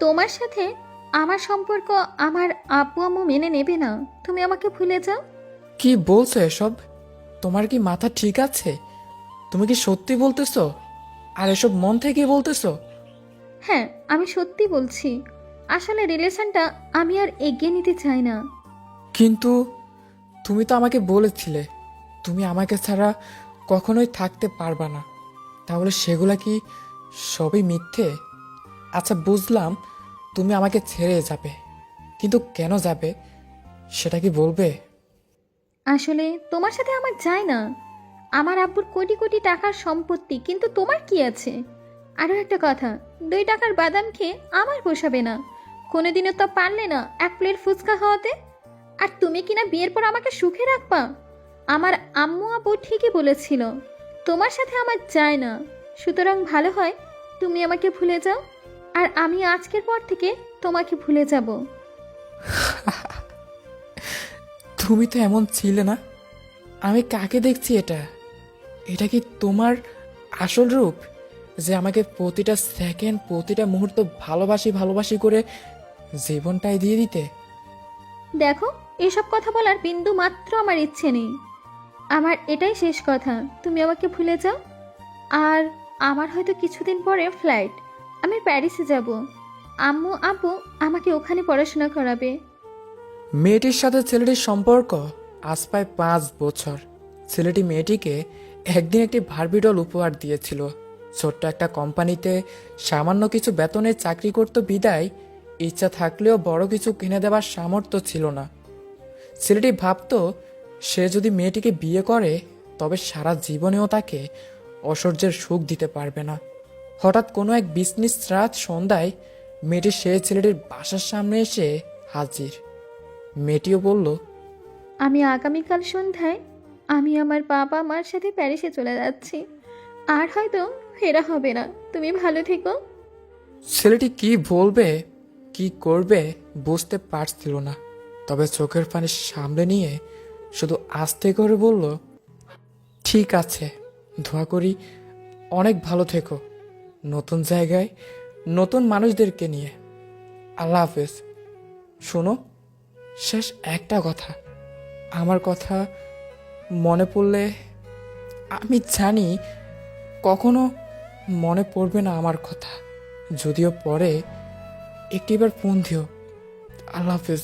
তোমার সাথে আমার সম্পর্ক আমার আপু আম্মু মেনে নেবে না। তুমি আমাকে ভুলে যাও। কি বলছো এসব? তোমার কি মাথা ঠিক আছে? তুমি কি সত্যি বলতেছো? আর এসব মন থেকে বলতেছো? হ্যাঁ আমি সত্যি বলছি। আসলে রিলেশনটা আমি আর এগিয়ে নিতে চাই না। কিন্তু তুমি তো আমাকে বলেছিলে তুমি আমাকে ছাড়া কখনোই থাকতে পারবা না। তাহলে সেগুলা কি সবই মিথ্যে? আচ্ছা বুঝলাম, তুমি আমাকে ছেড়ে যাবে, কিন্তু কেন যাবে, সেটা কি বলবে? আসলে তোমার সাথে আমার যায় না। আমার আব্বুর কোটি কোটি টাকার সম্পত্তি, কিন্তু তোমার কি আছে? আরও একটা কথা, দুই টাকার বাদাম খেয়ে আমার পোষাবে না। কোনোদিনও তো পারলে না এক প্লেট ফুচকা খাওয়াতে। আর তুমি কিনা বিয়ের পর আমাকে সুখে রাখবা? আমার আম্মু আব্বু ঠিকই বলেছিল, তোমার সাথে আমার যায় না। সুতরাং ভালো হয়, তুমি আমাকে ভুলে যাও। আর আমি আজকের পর থেকে তোমাকে ভুলে যাব। তুমি তো এমন ছিলে না। আমি কাকে দেখছি এটা? এটা কি তোমার আসল রূপ? যে আমাকে প্রতিটা সেকেন্ড প্রতিটা মুহূর্ত ভালোবাসি ভালোবাসি করে জীবনটাই দিয়ে দিতে? দেখো এসব কথা বলার বিন্দু মাত্র আমার ইচ্ছে নেই। আমার এটাই শেষ কথা। তুমি আমাকে ভুলে যাও। আর আমার হয়তো কিছুদিন পরে ফ্লাইট আমি প্যারিসে যাব। আম্মু, আব্বু আমাকে ওখানে পড়াশোনা করাবে। মেয়েটির সাথে ছেলেটির সম্পর্ক আজ প্রায় পাঁচ বছর। ছেলেটি মেয়েটিকে একদিন একটি ভার্বিডল উপহার দিয়েছিল। ছোট্ট একটা কোম্পানিতে সামান্য কিছু বেতনে চাকরি করত বিদায়, ইচ্ছা থাকলেও বড় কিছু কিনে দেওয়ার সামর্থ্য ছিল না। ছেলেটি ভাবতো, সে যদি মেয়েটিকে বিয়ে করে, তবে সারা জীবনেও তাকে ঐশ্বর্যের সুখ দিতে পারবে না। হঠাৎ কোনো এক বিজনেস রাত সন্ধ্যায় মেয়েটি সে ছেলেটির বাসার সামনে এসে হাজির। মেয়েটিও বলল আমি আগামীকাল সন্ধ্যায় আমি আমার বাবা মার সাথে প্যারিসে চলে যাচ্ছি। আর হয়তো ফেরা হবে না। তুমি ভালো থেকো। ছেলেটি কি বলবে কি করবে বুঝতে পারছিল না। তবে চোখের পানি সামলে নিয়ে শুধু আস্তে করে বলল ঠিক আছে দোয়া করি অনেক ভালো থেকো। নতুন জায়গায়, নতুন মানুষদেরকে নিয়ে। আল্লাহ হাফেজ। শোনো, শেষ একটা কথা। আমার কথা মনে পড়লে আমি জানি কখনো মনে পড়বে না আমার কথা। যদিও পরে একটিবার ফোন দিও আল্লাহ হাফিজ।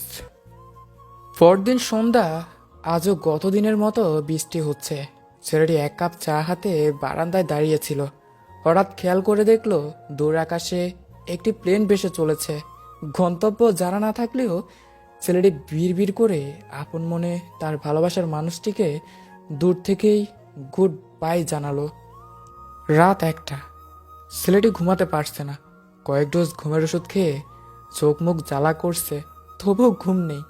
পরদিন সন্ধ্যা, আজও গতদিনের মতো বৃষ্টি হচ্ছে। ছেলেটি এক কাপ চা হাতে বারান্দায় দাঁড়িয়েছিল। হঠাৎ খেয়াল করে দেখল দূর আকাশে একটি প্লেন ভেসে চলেছে। গন্তব্য জানা না থাকলেও ছেলেটি বিড় করে আপন মনে তার ভালোবাসার মানুষটিকে দূর থেকেই গুড বাই জানালো। রাত একটা। ছেলেটি ঘুমাতে পারছে না। কয়েক ডোজ ঘুমের ওষুধ খেয়ে চোখ মুখ জ্বালা করছে। তবুও ঘুম নেই।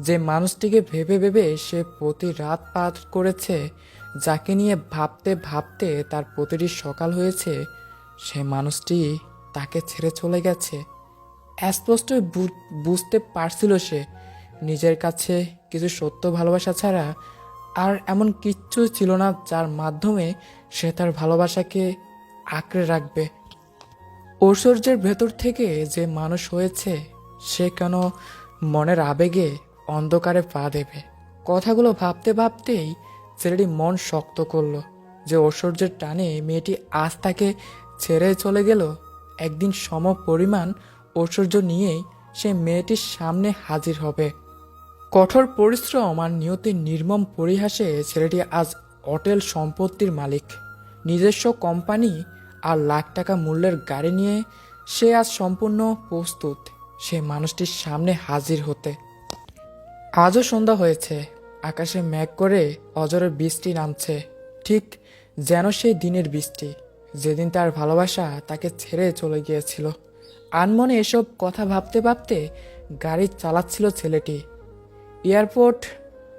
যে মানুষটিকে ভেবে ভেবে সে প্রতি রাত পার করেছে যাকে নিয়ে ভাবতে ভাবতে তার প্রতিটি সকাল হয়েছে, সে মানুষটি তাকে ছেড়ে চলে গেছে। স্পষ্ট বুঝতে পারছিল সে, নিজের কাছে কিছু সত্য ভালোবাসা ছাড়া আর এমন কিচ্ছু ছিল না যার মাধ্যমে সে তার ভালোবাসাকে আঁকড়ে রাখবে। ঐশ্বর্যের ভেতর থেকে যে মানুষ হয়েছে, সে কেন মনের আবেগে অন্ধকারে পা দেবে? কথাগুলো ভাবতে ভাবতেই ছেলেটি মন শক্ত করল যে ঐশ্বর্যের টানে মেয়েটি আজ তাকে ছেড়ে চলে গেল। একদিন সম পরিমাণ ঐশ্বর্য নিয়েই সে মেয়েটির সামনে হাজির হবে। কঠোর পরিশ্রম আর নিয়তির নির্মম পরিহাসে ছেলেটি আজ অটেল সম্পত্তির মালিক। নিজস্ব কোম্পানি আর লাখ টাকা মূল্যের গাড়ি নিয়ে সে আজ সম্পূর্ণ প্রস্তুত। সে মানুষটির সামনে হাজির হতে। আজও সন্ধ্যা হয়েছে। আকাশে মেঘ করে অজরের বৃষ্টি নামছে। ঠিক যেন সেই দিনের বৃষ্টি। যেদিন তার ভালোবাসা তাকে ছেড়ে চলে গিয়েছিল। আনমনে এসব কথা ভাবতে ভাবতে গাড়ি চালাচ্ছিল ছেলেটি। এয়ারপোর্ট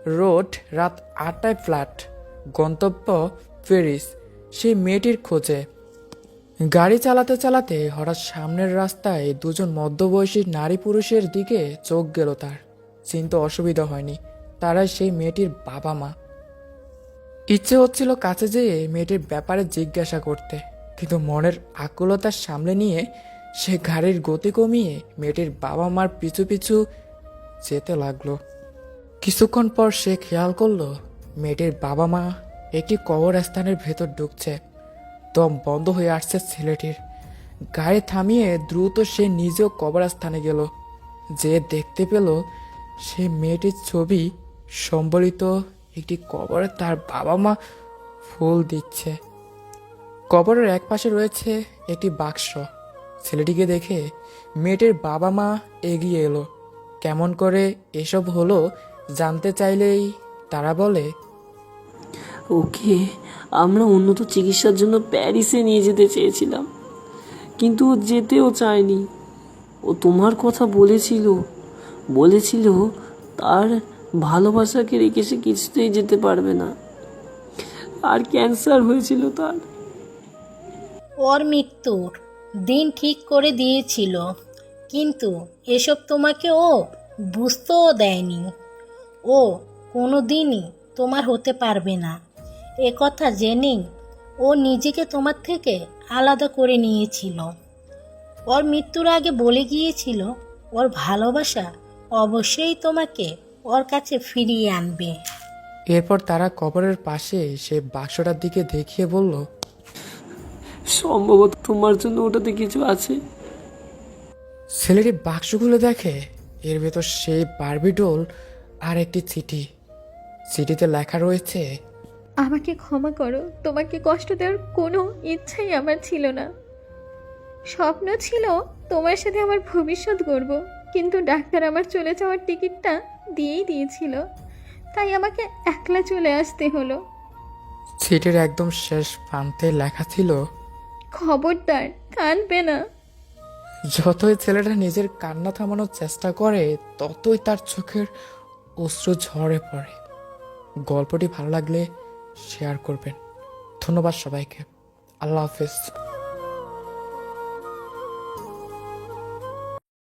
রোড রাত আটটায় ফ্ল্যাট গন্তব্য প্যারিস। সেই মেয়েটির খোঁজে। গাড়ি চালাতে চালাতে হঠাৎ সামনের রাস্তায় দুজন মধ্যবয়সী নারী পুরুষের দিকে চোখ গেল তার। চিন্তা অসুবিধা হয়নি। তারাই সেই মেয়েটির বাবা মা। ইচ্ছে হচ্ছিল কাছে যেয়ে মেয়েটির ব্যাপারে জিজ্ঞাসা করতে, কিন্তু মনের আকুলতা সামলে নিয়ে সে গাড়ির গতি কমিয়ে মেয়েটির বাবা মার পিছু পিছু যেতে লাগল। কিছুক্ষণ পর সে খেয়াল করল, মেয়েটির বাবা মা একটি কবরস্থানের ভেতর ঢুকছে। দম বন্ধ হয়ে আসছে ছেলেটির। গাড়ি থামিয়ে দ্রুত সে নিজেও কবরস্থানে গেল। যে দেখতে পেল সে মেয়েটির ছবি সম্বলিত একটি কবরে তার বাবা মা ফুল দিচ্ছে। কবরের এক পাশে রয়েছে একটি বাক্স। ছেলেটিকে দেখে মেয়েটির বাবা মা এগিয়ে এলো। কেমন করে এসব হলো জানতে চাইলেই তারা বলে, ওকে, আমরা উন্নত চিকিৎসার জন্য প্যারিসে নিয়ে যেতে চেয়েছিলাম, কিন্তু ও যেতেও চায়নি। ও তোমার কথা বলেছিল বলেছিল তার ভালোবাসাকে রেখে সে কিছুতেই যেতে পারবে না। আর ক্যান্সার হয়েছিল তার। ওর মৃত্যুর দিন ঠিক করে দিয়েছিল। কিন্তু এসব তোমাকে ও বুঝতেও দেয়নি। ও কোনো দিনই তোমার হতে পারবে না। এ কথা জেনেই ও নিজেকে তোমার থেকে আলাদা করে নিয়েছিল। ওর মৃত্যুর আগে বলে গিয়েছিল, ওর ভালোবাসা অবশ্যই তোমাকে ওর কাছে ফিরিয়ে আনবে। এরপর তারা কবরের পাশে সে বাক্সটার দিকে দেখিয়ে বলল সম্ভবত তোমার জন্য ওটাতে কিছু আছে। ছেলেটি বাক্স খুলে দেখে এর ভেতর সেই বারবিডোল আর একটি চিঠি। চিঠিতে লেখা রয়েছে আমাকে ক্ষমা করো তোমাকে কষ্ট দেওয়ার কোনো ইচ্ছাই আমার ছিল না। স্বপ্ন ছিল তোমার সাথে আমার ভবিষ্যৎ গড়ব। কিন্তু ডাক্তার আমার চলে যাওয়ার টিকিটটা দিয়েই দিয়েছিল। তাই আমাকে একলা চলে আসতে হলো। চিঠির একদম শেষ প্রান্তে লেখা ছিল খবরদার কাঁদবে না। যতই ছেলেটা নিজের কান্না থামানোর চেষ্টা করে ততই তার চোখের অশ্রু ঝরে পড়ে। গল্পটি ভালো লাগলে শেয়ার করবেন। ধন্যবাদ সবাইকে। আল্লাহ হাফিজ।